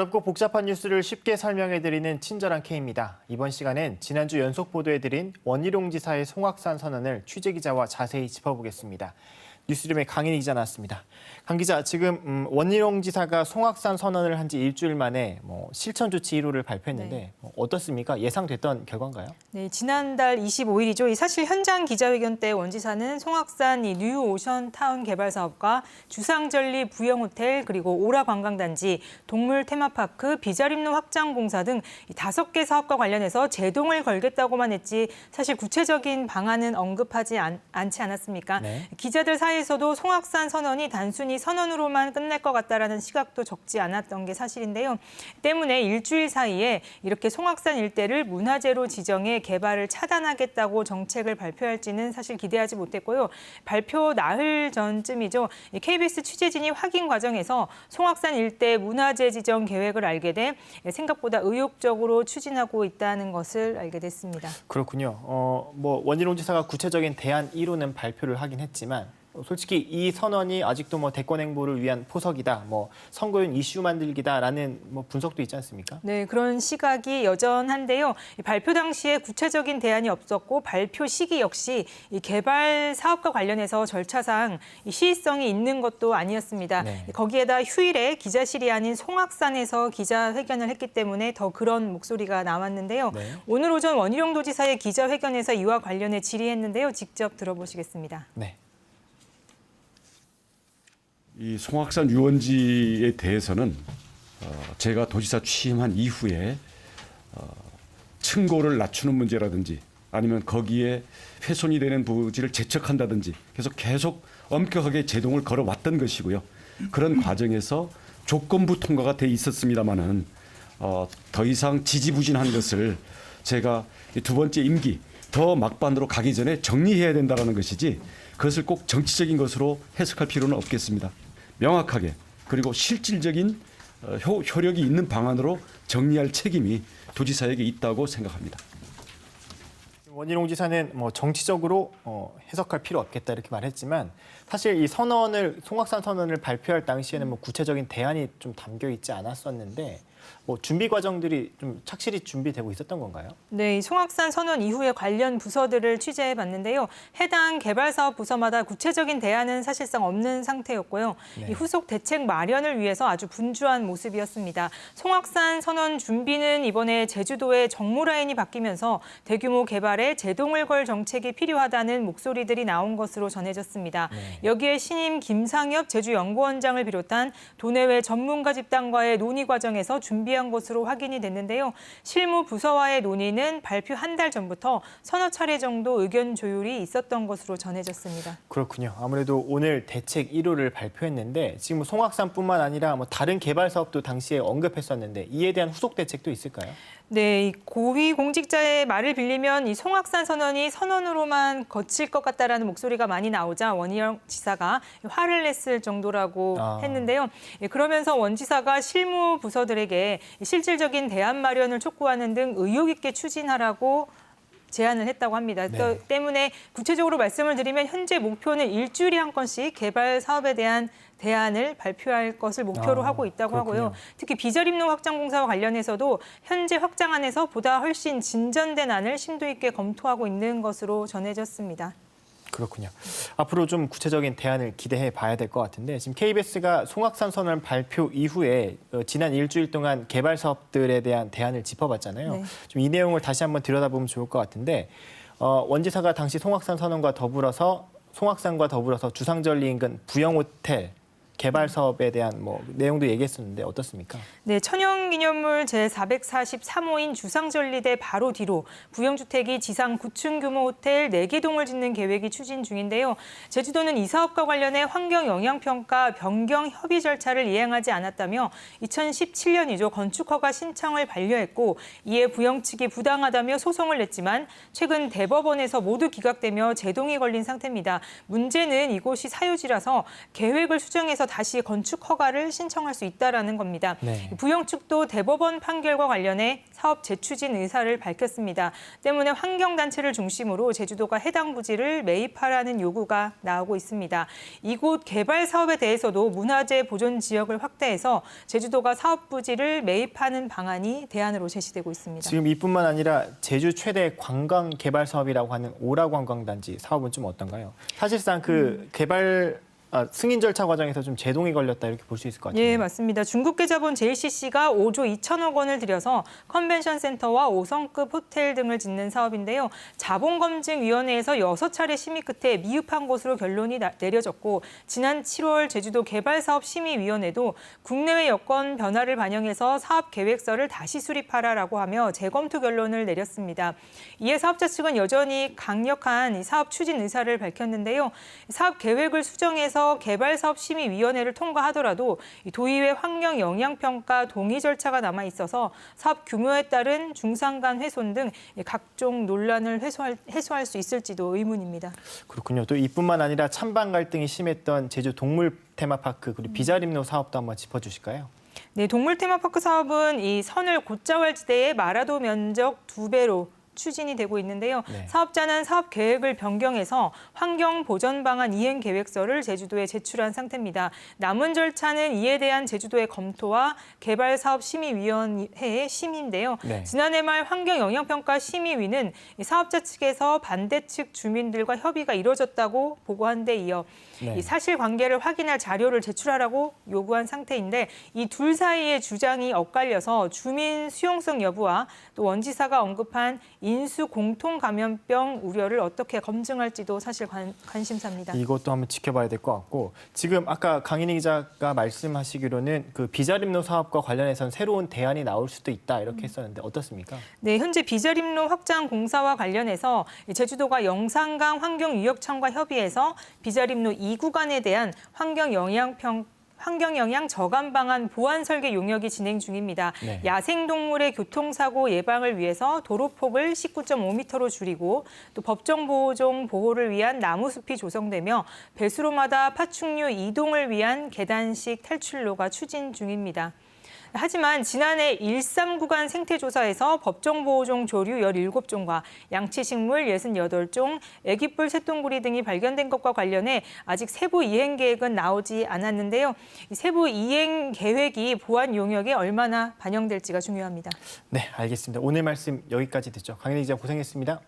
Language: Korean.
어렵고 복잡한 뉴스를 쉽게 설명해드리는 친절한 K입니다. 이번 시간엔 지난주 연속 보도해드린 원희룡 지사의 송악산 선언을 취재기자와 자세히 짚어보겠습니다. 뉴스룸의 강인희 기자 나왔습니다. 강 기자, 지금 음, 원희룡 지사가 송악산 선언을 한 지 일주일 만에 뭐 실천 조치 1호를 발표했는데 네. 뭐 어떻습니까? 예상됐던 결과인가요? 네, 지난달 25일이죠. 사실 현장 기자회견 때 원 지사는 송악산 이 뉴 오션 타운 개발 사업과 주상절리 부영 호텔 그리고 오라 관광단지, 동물 테마파크, 비자림로 확장 공사 등이 다섯 개 사업과 관련해서 제동을 걸겠다고만 했지 사실 구체적인 방안은 언급하지 않, 않지 않았습니까? 네. 기자들 사이 에서도 송악산 선언이 단순히 선언으로만 끝날 것 같다라는 시각도 적지 않았던 게 사실인데요. 때문에 일주일 사이에 이렇게 송악산 일대를 문화재로 지정해 개발을 차단하겠다고 정책을 발표할지는 사실 기대하지 못했고요. 발표 나흘 전쯤이죠. 이 KBS 취재진이 확인 과정에서 송악산 일대 문화재 지정 계획을 알게 돼 생각보다 의욕적으로 추진하고 있다는 것을 알게 됐습니다. 그렇군요. 어, 뭐 원희룡 지사가 구체적인 대안 1호는 발표를 하긴 했지만 어, 솔직히 이 선언이 아직도 뭐 대권 행보를 위한 포석이다, 뭐 선거용 이슈 만들기다라는 뭐 분석도 있지 않습니까? 네, 그런 시각이 여전한데요. 이 발표 당시에 구체적인 대안이 없었고 발표 시기 역시 이 개발 사업과 관련해서 절차상 이 시의성이 있는 것도 아니었습니다. 네. 거기에다 휴일에 기자실이 아닌 송악산에서 기자회견을 했기 때문에 더 그런 목소리가 나왔는데요. 네. 오늘 오전 원희룡 도지사의 기자회견에서 이와 관련해 질의했는데요. 직접 들어보시겠습니다. 네. 이 송악산 유원지에 대해서는 어, 제가 도지사 취임한 이후에 어, 층고를 낮추는 문제라든지 아니면 거기에 훼손이 되는 부지를 재척한다든지 그래서 계속 엄격하게 제동을 걸어왔던 것이고요. 그런 과정에서 조건부 통과가 돼 있었습니다마는 어, 더 이상 지지부진한 것을 제가 이두 번째 임기 더 막반으로 가기 전에 정리해야 된다라는 것이지 그것을 꼭 정치적인 것으로 해석할 필요는 없겠습니다. 명확하게 그리고 실질적인 어, 효, 효력이 있는 방안으로 정리할 책임이 도지사에게 있다고 생각합니다. 원희룡 지사는 뭐 정치적으로 어, 해석할 필요 없겠다 이렇게 말했지만 사실 이 선언을 송악산 선언을 발표할 당시에는 뭐 구체적인 대안이 좀 담겨 있지 않았었는데 뭐 준비 과정들이 좀 착실히 준비되고 있었던 건가요? 네, 이 송악산 선언 이후에 관련 부서들을 취재해 봤는데요. 해당 개발 사업 부서마다 구체적인 대안은 사실상 없는 상태였고요. 네. 이 후속 대책 마련을 위해서 아주 분주한 모습이었습니다. 송악산 선언 준비는 이번에 제주도의 정모 라인이 바뀌면서 대규모 개발에 제동을 걸 정책이 필요하다는 목소리들이 나온 것으로 전해졌습니다. 네. 여기에 신임 김상엽 제주연구원장을 비롯한 도내외 전문가 집단과의 논의 과정에서 준비한 것으로 확인이 됐는데요. 실무 부서와의 논의는 발표 한 달 전부터 서너 차례 정도 의견 조율이 있었던 것으로 전해졌습니다. 그렇군요. 아무래도 오늘 대책 1호를 발표했는데 지금 뭐 송악산뿐만 아니라 뭐 다른 개발 사업도 당시에 언급했었는데 이에 대한 후속 대책도 있을까요? 네, 이 고위 공직자의 말을 빌리면 이 송악산 선언이 선언으로만 거칠 것 같다라는 목소리가 많이 나오자 원희영 지사가 화를 냈을 정도라고 아. 했는데요. 예, 그러면서 원 지사가 실무 부서들에게 실질적인 대안 마련을 촉구하는 등 의욕 있게 추진하라고 제안을 했다고 합니다. 네. 또 때문에 구체적으로 말씀을 드리면 현재 목표는 일주일에 한 건씩 개발 사업에 대한 대안을 발표할 것을 목표로 아, 하고 있다고 그렇군요. 하고요. 특히 비자림로 확장 공사와 관련해서도 현재 확장안에서 보다 훨씬 진전된 안을 심도 있게 검토하고 있는 것으로 전해졌습니다. 그렇군요. 앞으로 좀 구체적인 대안을 기대해 봐야 될 것 같은데 지금 KBS가 송악산 선언 발표 이후에 어, 지난 일주일 동안 개발 사업들에 대한 대안을 짚어봤잖아요. 네. 좀 이 내용을 다시 한번 들여다보면 좋을 것 같은데 어, 원지사가 당시 송악산 선언과 더불어서 송악산과 더불어서 주상절리 인근 부영 호텔 개발 사업에 대한 뭐 내용도 얘기했었는데 어떻습니까? 네, 천연 기념물 제443호인 주상절리대 바로 뒤로 부영주택이 지상 9층 규모 호텔 4개 동을 짓는 계획이 추진 중인데요. 제주도는 이 사업과 관련해 환경영향평가 변경 협의 절차를 이행하지 않았다며 2017년이죠. 건축허가 신청을 반려했고 이에 부영 측이 부당하다며 소송을 냈지만 최근 대법원에서 모두 기각되며 제동이 걸린 상태입니다. 문제는 이곳이 사유지라서 계획을 수정해서 다시 건축 허가를 신청할 수 있다라는 겁니다. 네. 부영 측도 대법원 판결과 관련해 사업 재추진 의사를 밝혔습니다. 때문에 환경단체를 중심으로 제주도가 해당 부지를 매입하라는 요구가 나오고 있습니다. 이곳 개발 사업에 대해서도 문화재 보존 지역을 확대해서 제주도가 사업 부지를 매입하는 방안이 대안으로 제시되고 있습니다. 지금 이뿐만 아니라 제주 최대 관광 개발 사업이라고 하는 오라 관광단지 사업은 좀 어떤가요? 사실상 그 개발 아, 승인 절차 과정에서 좀 제동이 걸렸다 이렇게 볼 수 있을 것 같아요. 예, 맞습니다. 중국계 자본 JCC가 5조 2천억 원을 들여서 컨벤션 센터와 5성급 호텔 등을 짓는 사업인데요. 자본검증위원회에서 6차례 심의 끝에 미흡한 것으로 결론이 나- 내려졌고 지난 7월 제주도 개발사업 심의위원회도 국내외 여건 변화를 반영해서 사업 계획서를 다시 수립하라라고 하며 재검토 결론을 내렸습니다. 이에 사업자 측은 여전히 강력한 이 사업 추진 의사를 밝혔는데요. 사업 계획을 수정해서 개발사업 심의위원회를 통과하더라도 이 도의회 환경 영향평가 동의 절차가 남아 있어서 사업 규모에 따른 중산간 훼손 등 각종 논란을 해소할, 해소할 수 있을지도 의문입니다. 그렇군요. 또 이뿐만 아니라 찬반 갈등이 심했던 제주 동물 테마파크 그리고 비자림로 사업도 한번 짚어주실까요? 네, 동물 테마파크 사업은 이 선을 곧자왈 지대의 마라도 면적 두 배로 추진이 되고 있는데요. 네. 사업자는 사업 계획을 변경해서 환경 보전 방안 이행 계획서를 제주도에 제출한 상태입니다. 남은 절차는 이에 대한 제주도의 검토와 개발 사업 심의위원회의 심의인데요. 네. 지난해 말 환경 영향 평가 심의위는 이 사업자 측에서 반대 측 주민들과 협의가 이루어졌다고 보고한 데 이어 네. 이 사실 관계를 확인할 자료를 제출하라고 요구한 상태인데 이 둘 사이의 주장이 엇갈려서 주민 수용성 여부와 또 원지사가 언급한 인수 공통 감염병 우려를 어떻게 검증할지도 사실 관, 관심사입니다. 이것도 한번 지켜봐야 될 것 같고 지금 아까 강인희 기자가 말씀하시기로는 그 비자림로 사업과 관련해서는 새로운 대안이 나올 수도 있다 이렇게 했었는데 어떻습니까? 네, 현재 비자림로 확장 공사와 관련해서 제주도가 영산강 환경유역청과 협의해서 비자림로 2구간에 대한 환경 영향 평 환경 영향 저감 방안 보완 설계 용역이 진행 중입니다. 네. 야생 동물의 교통사고 예방을 위해서 도로폭을 19.5m로 줄이고 또 법정 보호종 보호를 위한 나무숲이 조성되며 배수로마다 파충류 이동을 위한 계단식 탈출로가 추진 중입니다. 하지만 지난해 13 구간 생태조사에서 법정보호종 조류 17종과 양치식물 68종, 애기뿔 새똥구리 등이 발견된 것과 관련해 아직 세부 이행 계획은 나오지 않았는데요. 이 세부 이행 계획이 보안 용역에 얼마나 반영될지가 중요합니다. 네, 알겠습니다. 오늘 말씀 여기까지 듣죠. 강인희 기자 고생했습니다.